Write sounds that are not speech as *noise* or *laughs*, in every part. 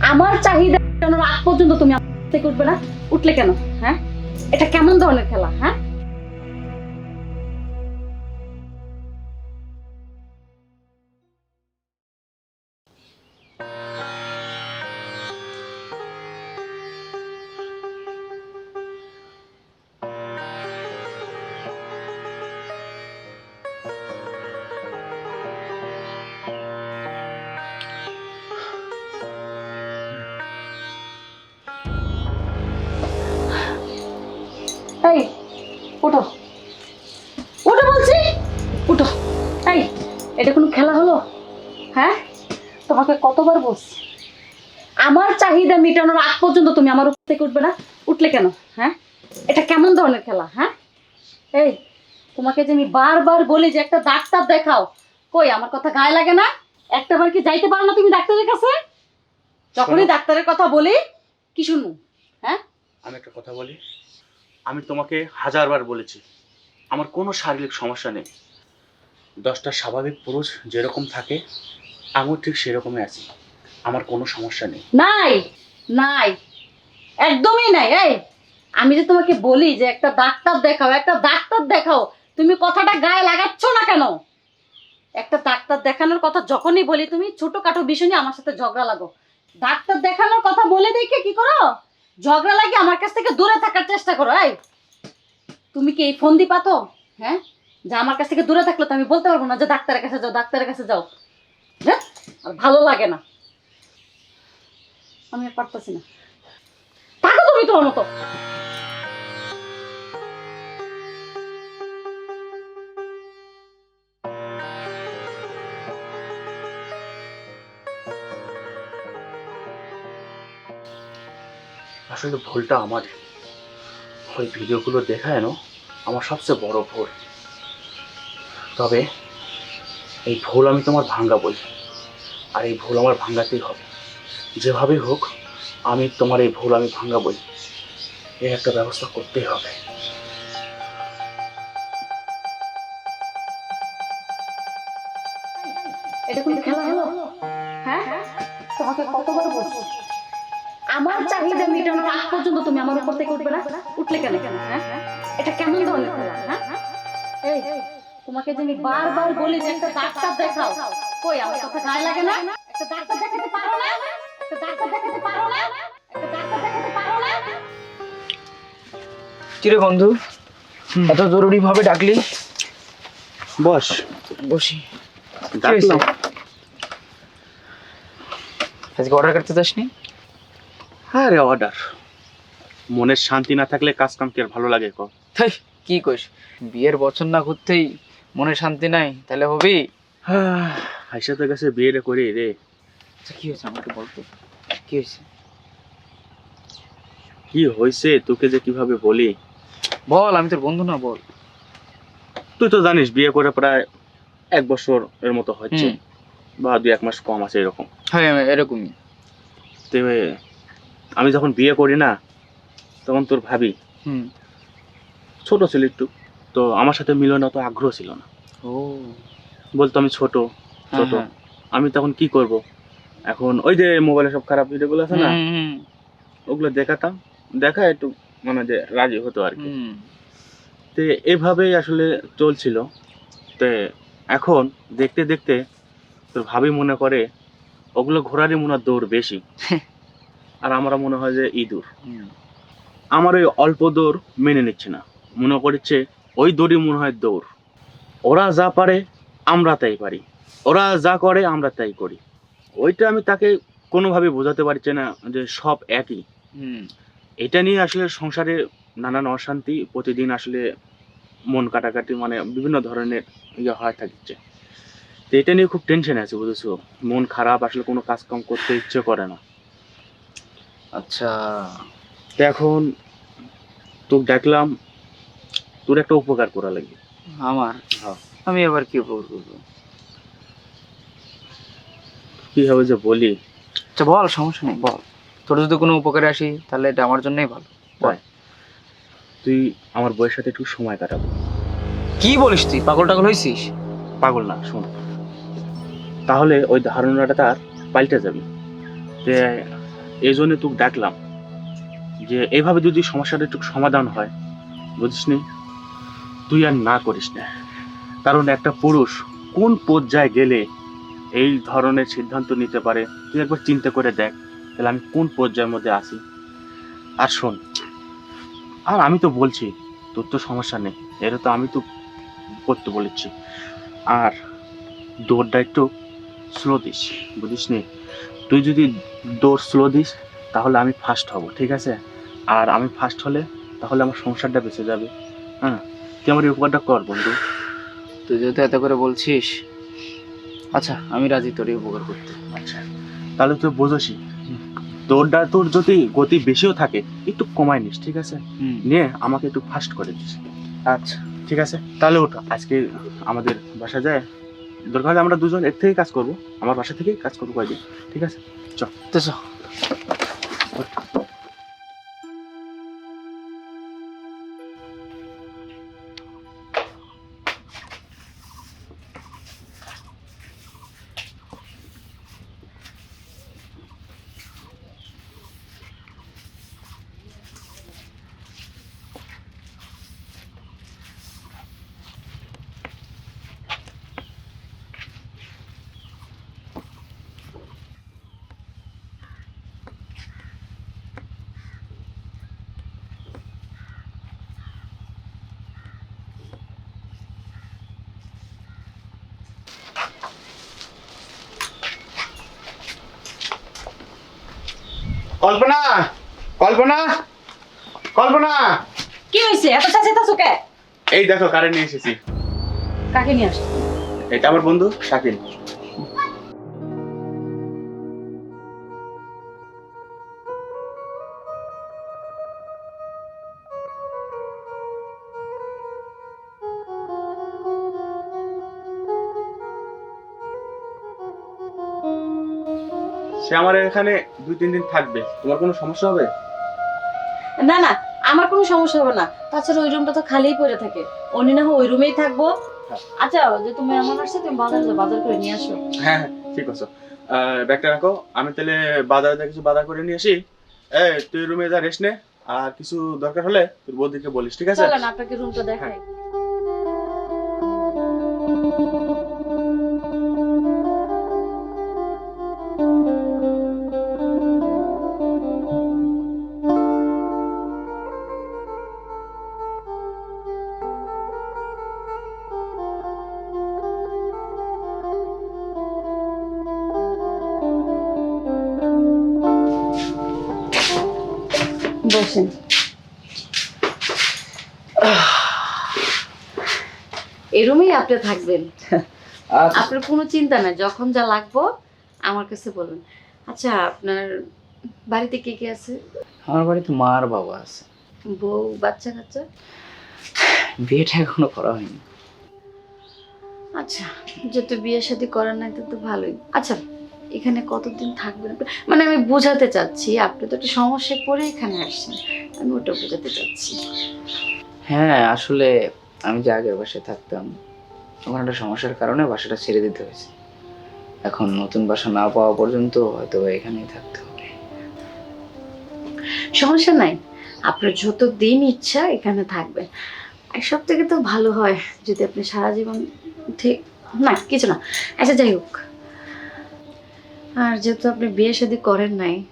আমার চাহিদা আগ পর্যন্ত তুমি থেকে উঠবে না। উঠলে কেন? হ্যাঁ? কতবার বলছি। আমার চাহিদা মেটানোর আগ পর্যন্ত তুমি আমার উপর থেকে উঠবে না। উঠলে কেন? হ্যাঁ? এটা কেমন ধরনের খেলা হ্যাঁ? এই তোমাকে যে আমি বারবার বলি যে একটা ডাক্তার দেখাও কই আমার কথা গায়ে লাগে না? একটা একটাবার কি যাইতে পারো না তুমি ডাক্তারের কাছে? যখনই ডাক্তারের কথা বলি কি শুনব? হ্যাঁ? আমি একটা কথা বলি। আমি তোমাকে হাজারবার বলেছি আমার কোনো শারীরিক সমস্যা নেই। দশটা স্বাভাবিক পুরুষ যেরকম থাকে আমিও ঠিক সেরকমই আছি। আমার কোনো সমস্যা নেই। নাই নাই, একদমই নাই। এই, আমি যে তোমাকে বলি যে একটা ডাক্তার দেখাও, একটা ডাক্তার দেখাও, তুমি কথাটা গায়ে লাগাচ্ছ না কেন? একটা ডাক্তার দেখানোর কথা যখনই বলি, তুমি ছোটখাটো বিষয় নিয়ে আমার সাথে ঝগড়া লাগো। ডাক্তার দেখানোর কথা বলে দেখে কি করো? ঝগড়া লাগে আমার কাছ থেকে দূরে থাকার চেষ্টা করো। এই, তুমি কি এই ফোন দিবা তো হ্যাঁ যে আমার কাছ থেকে দূরে থাকলে তো আমি বলতে পারব না যে ডাক্তারের কাছে যাও, ডাক্তারের কাছে যাও। হ্যাঁ? আর ভালো লাগে না। আমি আর পারতেছি না। থাকো তুমি তোমার মতো। আসলে ভুলটা আমার ওই ভিডিওগুলো দেখায় না আমার সবচেয়ে বড় ভুল। তবে এই ভুল আমি তোমার ভাঙ্গা ভাঙ্গাবই আর এই ভুল আমার ভাঙ্গাতেই হবে। যেভাবেই হোক, আমি তোমার এই ভুল আমি ভাঙ্গা ভাঙ্গাবই এর একটা ব্যবস্থা করতেই হবে। এটা হ্যাঁ? আমার চাহিদা মেটানোর আগ পর্যন্ত তুমি আমার উপর থেকে উঠবে না। উঠলে কেন কেন? হ্যাঁ? এটা কেমন ধরনের খেলা? হ্যাঁ? এই তোমাকে যে আমি বারবার বলি যে একটা ডাক্তার দেখাও। কই আমার কথা গায়ে লাগে না? একটা ডাক্তার দেখাতে পারো না? একটা ডাক্তার দেখাতে পারো না? একটা ডাক্তার দেখাতে পারো না? কিরে বন্ধু? এত জরুরি ভাবে ডাকলি? বস। বসি। ডাকলাম। আজকে অর্ডার করতে যাসনি? হ্যাঁ রে অর্ডার মনের শান্তি না থাকলে কাজ কাম কি আর ভালো লাগে তাই কি কইস? বিয়ের বছর না ঘুরতেই মনে শান্তি নাই তাহলে হবি? হাইসা তো গেছে বিয়েটা করি রে আচ্ছা কি হয়েছে আমাকে বলতো কি হয়েছে? কি হয়েছে তোকে যে কীভাবে বলি? বল আমি তোর বন্ধু না বল। তুই তো জানিস বিয়ে করে প্রায় এক বছর এর মতো হচ্ছে বা দুই এক মাস কম আছে এরকম। হ্যাঁ এরকমই। তবে আমি যখন বিয়ে করি না তখন তোর ভাবি ছোট ছিল একটু। তো আমার সাথে মিলনে অত আগ্রহ ছিল না। ও। বলতো আমি ছোট হ্যাঁ, ছোট। হ্যাঁ। আমি তখন কি করব? এখন ওই যে মোবাইলে সব খারাপ ভিডিওগুলো আছে না ওগুলো দেখাতাম। দেখা একটু মানে যে রাজি হতো আর কি। তো এভাবেই আসলে চলছিল। তো এখন দেখতে দেখতে তোর ভাবি মনে করে ওগুলো ঘোরারই মনে দৌড় বেশি। *laughs* আর আমরা মনে হয় যে ইঁদুর। আমার ওই অল্প দৌড় মেনে নিচ্ছে না। মনে করছে ওই দৌড়ই মনে হয় দৌড়। ওরা যা পারে আমরা তাই পারি। ওরা যা করে আমরা তাই করি। ওইটা আমি তাকে কোনোভাবে বোঝাতে পারছি না যে সব একই। হুম। এটা নিয়ে আসলে সংসারে নানান অশান্তি প্রতিদিন আসলে মন কাটাকাটি মানে বিভিন্ন ধরনের ইয়ে হয়ে থাকছে। তো এটা নিয়ে খুব টেনশন আছে বুঝেছ? মন খারাপ আসলে কোনো কাজ কাম করতে ইচ্ছে করে না। আচ্ছা। তো এখন তোকে দেখলাম তোর একটা উপকার করা লাগবে আমার? হ্যাঁ। আমি আবার কি উপকার করব? কীভাবে যে বলি? আচ্ছা বল সমস্যা নেই বল। তোর যদি কোনো উপকারে আসি তাহলে এটা আমার জন্যই ভালো। তাই তুই আমার বইয়ের সাথে একটু সময় কাটাবো। কি বলিস তুই? পাগল টাগল হয়েছিস পাগল না শোন। তাহলে ওই ধারণাটা তার পাল্টে যাবে। যে এই জন্য তোকে ডাকলাম যে এইভাবে যদি সমস্যাটা একটু সমাধান হয় বুঝিস নি তুই আর না করিস না। কারণ একটা পুরুষ কোন পর্যায়ে গেলে এই ধরনের সিদ্ধান্ত নিতে পারে, তুই একবার চিন্তা করে দেখ, তাহলে আমি কোন পর্যায়ের মধ্যে আছি। আর শোন, আর আমি তো বলছি, তোর তো সমস্যা নেই এটা তো আমি তো করতে বলেছি। আর দৌড়টা একটু স্লো দিস, বুঝিস নি? তুই যদি দৌড় স্লো দিস, তাহলে আমি ফার্স্ট হব, ঠিক আছে? আর আমি ফার্স্ট হলে তাহলে আমার সংসারটা বেঁচে যাবে। হ্যাঁ? তুই আমার এই উপকারটা কর বন্ধু। তুই যেহেতু এত করে বলছিস আচ্ছা আমি রাজি তোর এই উপকার করতে। আচ্ছা তাহলে তুই বোঝসই। দৌড়টা তোর যদি গতি বেশিও থাকে একটু কমাই নিস ঠিক আছে? নিয়ে আমাকে একটু ফাস্ট করে দিস। আচ্ছা। ঠিক আছে? তাহলে ওটা আজকে আমাদের বাসা যায়। দরকার হলে আমরা দুজন এর থেকে কাজ করব। আমার বাসা থেকেই কাজ করব কয়দিন ঠিক আছে? চল তো চ। কল্পনা কল্পনা কল্পনা। কি হয়েছে এত চাচাইতাছো কে? এই দেখো কারে নিয়ে এসেছি। কাকে নিয়ে আসছো? এটা আমার বন্ধু শাকিল। সে আমার এখানে দুই তিন দিন থাকবে। তোমার কোনো সমস্যা হবে? না না আমার কোনো সমস্যা হবে না। তাছাড়া ওই রুমটা তো খালিই পড়ে থাকে। উনি না হয় ওই রুমেই থাকব। হ্যাঁ। আচ্ছা যে তুমি আমার আসছে তুমি বাজার যাও, বাজার করে নিয়ে আসো। হ্যাঁ হ্যাঁ ঠিক আছে। আহ, ব্যাগটা রাখো। আমি তাহলে বাজারে যা কিছু বাজার করে নিয়ে আসি। এই তুই রুমে যা রেস্ট নে। আর কিছু দরকার হলে তোর বৌদিকে বলিস ঠিক আছে? চলেন আপনাকে রুমটা দেখাই। এই রুমেই আপনি থাকবেন। *laughs* আচ্ছা। আপনার কোনো চিন্তা নাই যখন যা লাগবো আমার কাছে বলবেন। আচ্ছা আপনার বাড়িতে কে কে আছে? আমার বাড়িতে মা আর বাবা আছে। বউ বাচ্চা কাচ্চা? বিয়েটা এখনও করা হয়নি। আচ্ছা যেহেতু বিয়ে শাদী করার নাই তো ভালোই। আচ্ছা এখানে কতদিন থাকবেন মানে আমি বোঝাতে চাচ্ছি আপনি তো একটা সমস্যায় পড়ে এখানে আসছেন আমি ওটা বোঝাতে চাচ্ছি। হ্যাঁ আসলে আমি যে আগের বাসায় থাকতাম ওখানে একটা সমস্যার কারণে বাসাটা ছেড়ে দিতে হয়েছে। এখন নতুন বাসা না পাওয়া পর্যন্ত হয়তো এখানেই থাকতে হবে। সমস্যা নাই। আপনার যত দিন ইচ্ছা এখানে থাকবেন। আর সব থেকে তো ভালো হয় যদি আপনি সারা জীবন ঠিক না, কিছু না। আচ্ছা যাই হোক। আর যেহেতু আপনি বিয়ে শাদী করেন নাই,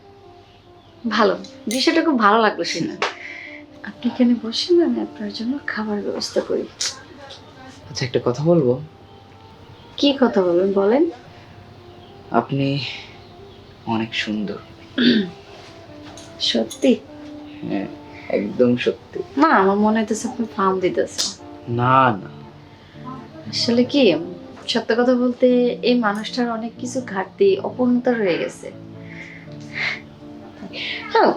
ভালো। বিষয়টা খুব ভালো লাগল শুনে। আপনি এখানে বসেন আমি আপনার জন্য খাবার ব্যবস্থা করি। আচ্ছা একটা কথা বলব? কি কথা বলবেন বলেন। আপনি অনেক সুন্দর। সত্যি? হ্যাঁ একদম সত্যি। না আমার মনে হইতেছে আপনি ফার্ম দিতেছেন। না না। আসলে কি সত্য কথা বলতে এই মানুষটার অনেক কিছু ঘাটতি অপূর্ণতা রয়ে গেছে। হ্যাঁ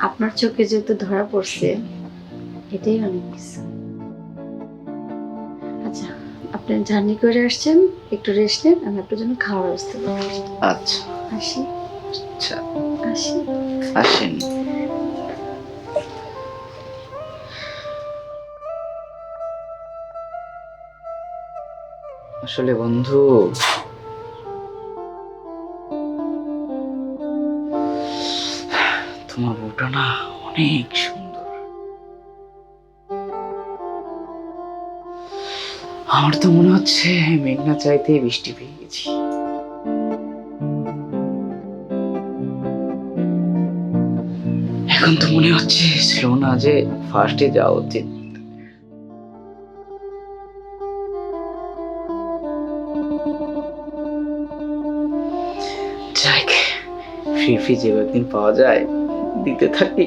আপনার চোখে যেহেতু ধরা পড়ছে এটাই অনেক কিছু। আচ্ছা আপনি জার্নি করে আসছেন একটু রেস্ট নেন আমি আপনার জন্য খাওয়ার ব্যবস্থা আচ্ছা। আসি। আচ্ছা। আসি। আসেন। আসলে বন্ধু অনেক সুন্দর। আমার তো মনে হচ্ছে মেঘনা চাইতে বৃষ্টি পেয়ে গেছি। এখন তো মনে হচ্ছে ছিল না যে ফার্স্টে যাওয়া উচিত। যাক ফ্রি ফ্রি যে একদিন পাওয়া যায়, দিতে থাকি।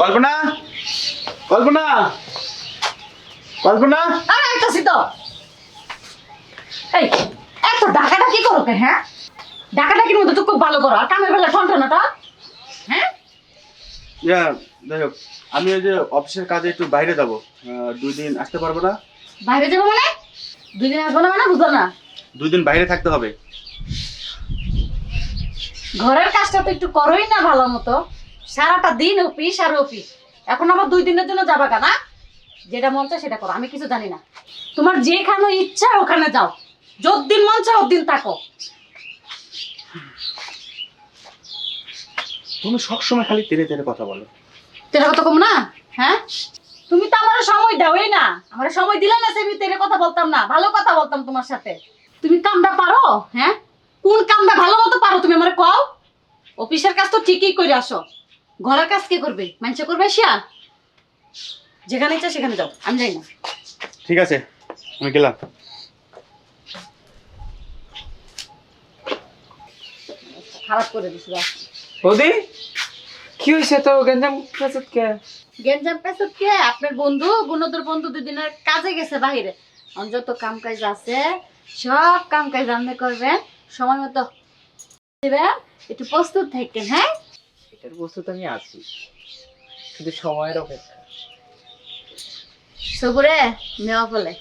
কল্পনা? কল্পনা? কল্পনা? আর আইতাছি তো। এই এত ডাকাটা কি করো কে, হ্যাঁ? ডাকাডাকির মধ্যে তো খুব ভালো করো। আর কামের বেলা ঠনঠনাটা হ্যাঁ? ইয়া যাই হোক আমি ওই যে অফিসের কাজে একটু বাইরে যাব। দুই দিন আসতে পারব না। বাইরে যাব মানে? দুই দিন আসব না মানে বুঝো না? দুই দিন বাইরে থাকতে হবে। ঘরের কাজটা তো একটু করোই না ভালো মতো। সারাটা দিন অফিস আর অফিস। এখন আবার দুই দিনের জন্য যাবা কেনা যেটা মন চায় সেটা করো আমি কিছু জানি না। তোমার যেখানে ইচ্ছা ওখানে যাও। যদ্দিন মন চায় ওদিন থাকো। তুমি সবসময় খালি তেরে তেরে কথা বলো। তেরা কথা কম না হ্যাঁ? তুমি তো আমার সময় দাও দাওই না। আমার সময় দিলে না সে আমি তেরে কথা বলতাম না ভালো কথা বলতাম তোমার সাথে। তুমি কামটা পারো হ্যাঁ? কোন কামটা ভালো মতো পারো তুমি আমার কও? অফিসের কাজ তো ঠিকই করে আসো। ঘরের কাজ কে করবে? মানুষে করবে শিয়া যেখানে ইচ্ছা সেখানে যাও। আমি যাই না। ঠিক আছে আমি গেলাম। খারাপ করে দিছি বৌদি কি হয়েছে তো? গঞ্জাম কাছে কে? গেঞ্জাম পেছত কে? আপনার বন্ধু গুণদর বন্ধু দুদিনের কাজে গেছে বাহিরে। যত কাম কাজ আছে সব কাম কাজ করবেন। সময় মতো একটু প্রস্তুত থাকেন হ্যাঁ? এটার বস্তু তো আমি আছি। শুধু সময়ের অপেক্ষা। সবরে নেওয়া বলে।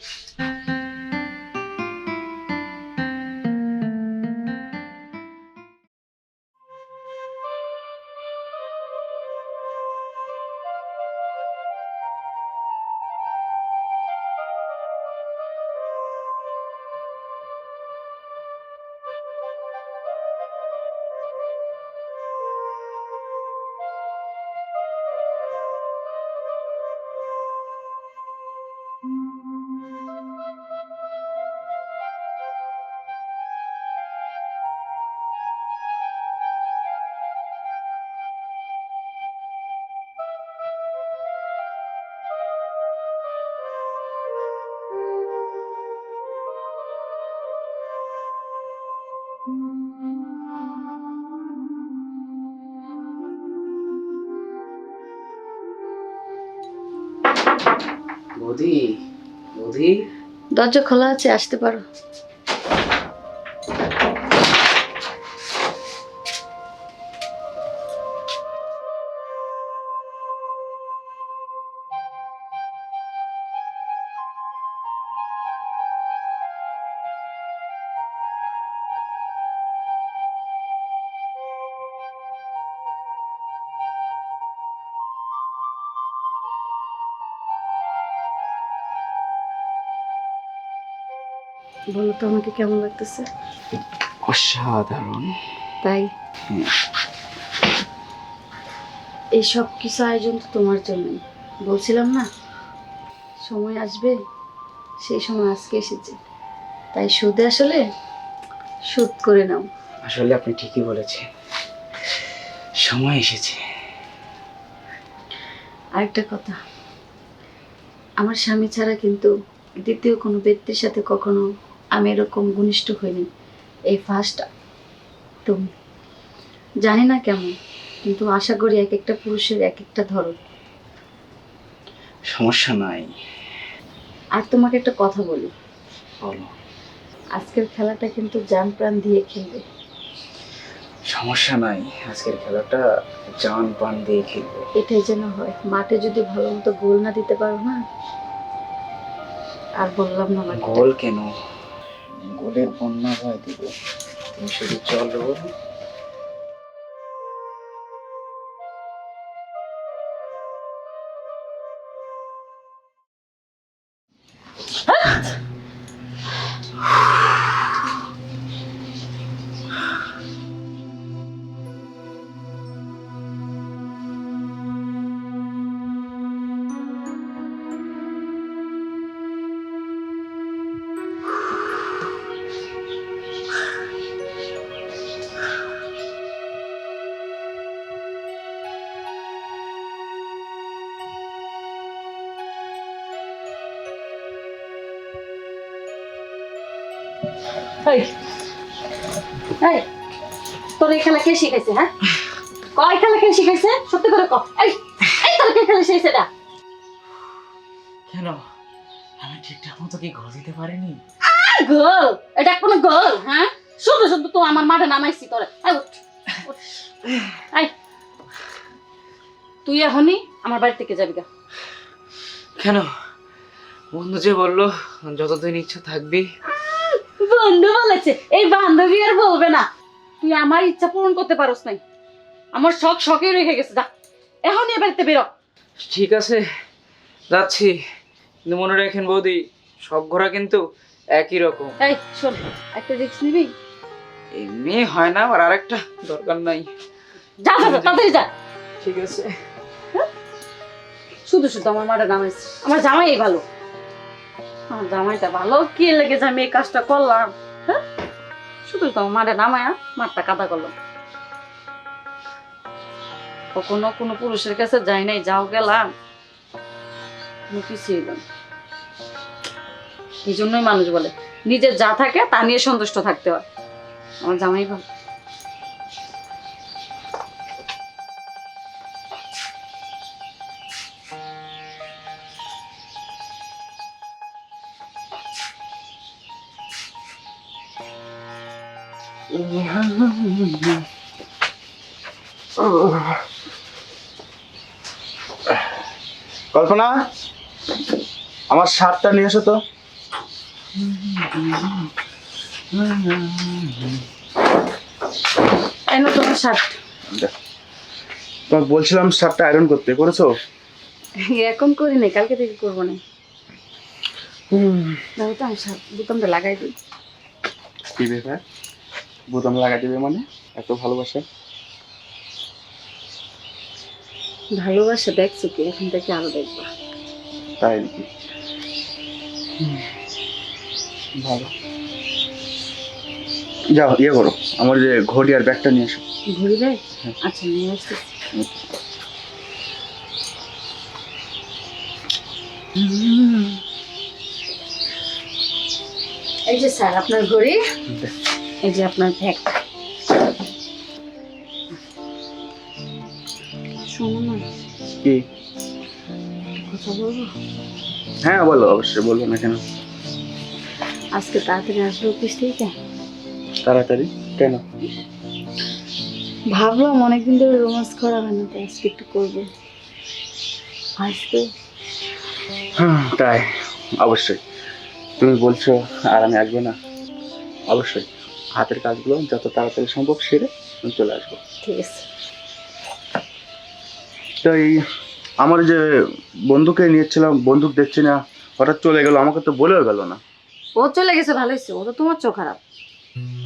বৌদি বৌদি। দরজা খোলা আছে আসতে পারো। তো আমাকে কেমন লাগতেছে? অসাধারণ। তাই? এই সব কিছু আয়োজন তো তোমার জন্যই। বলছিলাম না সময় আসবে সেই সময় আজকে এসেছে। তাই সুদে আসলে সুদ করে নাও। আসলে আপনি ঠিকই বলেছেন। সময় এসেছে। আরেকটা কথা আমার স্বামী ছাড়া কিন্তু দ্বিতীয় কোনো ব্যক্তির সাথে কখনো আমি এরকম ঘনিষ্ঠ হইনি। এই ফার্স্ট তুমি। জানি না কেমন কিন্তু আশা করি এক একটা পুরুষের এক একটা ধরন। সমস্যা নাই। আর তোমাকে একটা কথা বলি। বলো। আজকের খেলাটা কিন্তু জান প্রাণ দিয়ে খেলবে। সমস্যা নাই আজকের খেলাটা জান পান দিয়ে খেলবে। এটাই যেন হয় মাঠে যদি ভালো মতো গোল না দিতে পারো না আর বললাম না গোল কেন? গোলের বন্যা ভাই দিব। তুমি শুধু চলো। এই তোর এই খেলা কে শিখাইছে হ্যাঁ? কয় খেলা কে শিখাইছে? সত্যি করে ক। এই এই তোর কে খেলা শিখাইছে এটা? কেন? আমি ঠিকঠাক মতো কি গোল দিতে পারিনি? গোল এটা কোনো গোল হ্যাঁ? শুধু শুধু তো আমার মাঠে নামাইছি তোরে। উঠ উঠ। তুই এখনই আমার বাড়ি থেকে যাবি গা। কেন? বন্ধু যে বলল যতদিন ইচ্ছা থাকবি বন্ধু বলেছে এই বান্ধবী আর বলবে না। তুই আমার ইচ্ছা পূরণ করতে পারোস নাই। আমার শখ শখেই রেখে গেছে যা। এখনই এ বাড়িতে বেরো। ঠিক আছে যাচ্ছি। কিন্তু মনে রাখেন বৌদি সব ঘোরা কিন্তু একই রকম। এই শোন একটা রিক্স নিবি? এমনি হয় না আর আরেকটা দরকার নাই। যা যা যা, তাড়াতাড়ি যা। ঠিক আছে। শুধু শুধু আমার মাটা নামাইছে আমার জামাই ভালো। জামাইটা ভালো। আমি এই কাজটা করলাম? হ্যাঁ? কখনো কোনো পুরুষের কাছে যাই নাই, যাও গেলাম। এলাম এই জন্যই মানুষ বলে, নিজের যা থাকে তা নিয়ে সন্তুষ্ট থাকতে হয়। আমার জামাই ভালো। কল্পনা আমার শার্টটা নিয়ে এসো তো। এই নতুন শার্ট। তোমাকে বলছিলাম শার্টটা আয়রন করতে করেছ? এখন করি নাই কালকে থেকে করব না দাও তো আমি শার্ট বোতামটা লাগাই দিই। কি ব্যাপার? বোতাম লাগাই দেবে মানে? এত ভালোবাসা? ভালোবাসা দেখছ কি এখন থেকে আরও দেখবা। তাই নাকি? ভালো। যাও ইয়ে করো আমার যে ঘড়ি আর ব্যাগটা নিয়ে এসো। ঘুরি দেয় হ্যাঁ। আচ্ছা নিয়ে আসতেছি এই যে স্যার আপনার ঘড়ি এই যে আপনার ব্যাগ। কি? হ্যাঁ বলো অবশ্যই বলব না কেন? আজকে তাড়াতাড়ি আসবে অফিস থেকে? তাড়াতাড়ি? কেন? ভাবলাম অনেকদিন ধরে রোমান্স করা হয় না তাই আজকে একটু করব। আসবে? হ্যাঁ তাই অবশ্যই। তুমি বলছো আর আমি আসব না। অবশ্যই হাতের কাজগুলো যত তাড়াতাড়ি সম্ভব সেরে আমি চলে আসব। ঠিক আছে। তো এই আমার যে বন্ধুকে নিয়েছিলাম বন্দুক দেখছি না হঠাৎ চলে গেল আমাকে তো বলেও গেল না। ও চলে গেছে ভালো হয়েছে ও তো তোমার চোখ খারাপ।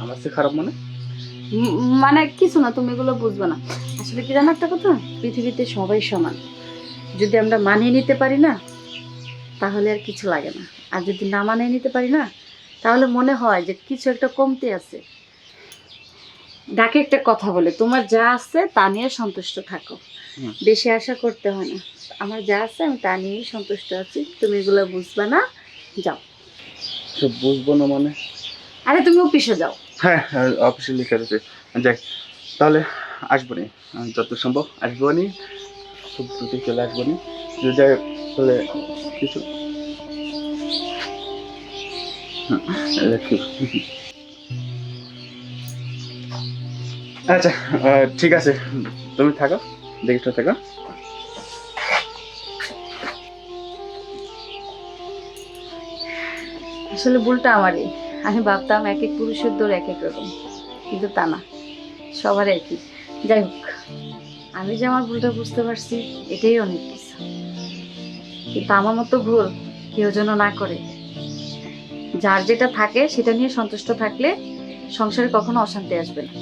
আমার সে খারাপ মানে? মানে কিছু না তুমি এগুলো বুঝবে না। আসলে কি জানো একটা কথা? পৃথিবীতে সবাই সমান। যদি আমরা মানিয়ে নিতে পারি না তাহলে আর কিছু লাগে না। আর যদি না মানিয়ে নিতে পারি না তাহলে মনে হয় যে কিছু একটা কমতে আছে। ডাকে একটা কথা বলে তোমার যা আছে তা নিয়ে সন্তুষ্ট থাকো। বেশি আশা করতে হয় না। আমার যা আছে আমি তা নিয়েই সন্তুষ্ট আছি। তুমি এগুলো বুঝবে না যাও। সব বুঝব না মানে? আরে তুমি অফিসে যাও। হ্যাঁ হ্যাঁ, অফিসে লিখে রয়েছে যাক তাহলে আসব নি। যত সম্ভব আসব নি। খুব দ্রুত চলে আসব নি। যদি যাই আসলে কিছু আচ্ছা ঠিক আছে। তুমি থাকো। দেখে থাকো আসলে ভুলটা আমারই। আমি ভাবতাম এক এক পুরুষের দৌড় এক এক রকম, কিন্তু তা না, সবার একই। যাই হোক, আমি যে আমার ভুলটা বুঝতে পারছি, এটাই অনেক কিছু। কিন্তু আমার মতো ভুল কেউ যেন না করে। যার যেটা থাকে, সেটা নিয়ে সন্তুষ্ট থাকলে সংসারে কখনো অশান্তি আসবে না।